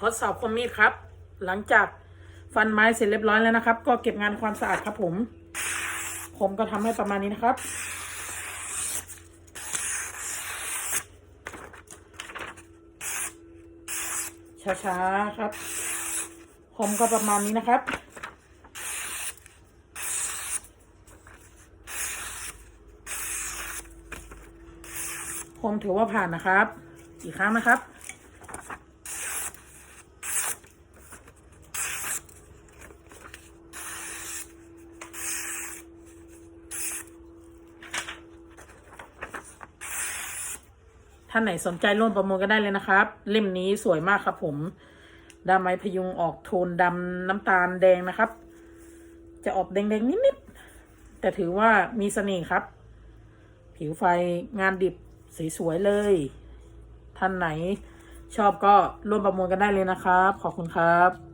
ทดสอบคมมีดครับ หลังจากฟันไม้เสร็จเรียบร้อยแล้วนะครับ ก็เก็บงานความสะอาดครับผมผมก็ทำให้ประมาณนี้นะครับ ช้าๆครับผมก็ประมาณนี้นะครับผมถือว่าผ่านนะครับ อีกครั้งนะครับ ท่านไหนสนใจร่วมประมูลก็ได้เลยนะครับ เล่มนี้สวยมากครับผมดาไม้พยุงออกโทนดำน้ำตาลแดงนะครับ จะออกแดงๆนิดๆแต่ถือว่ามีเสน่ห์ครับ ผิวไฟงานดิบสวยๆเลย ท่านไหนชอบก็ร่วมประมูลกันได้เลยนะครับ ขอบคุณครับ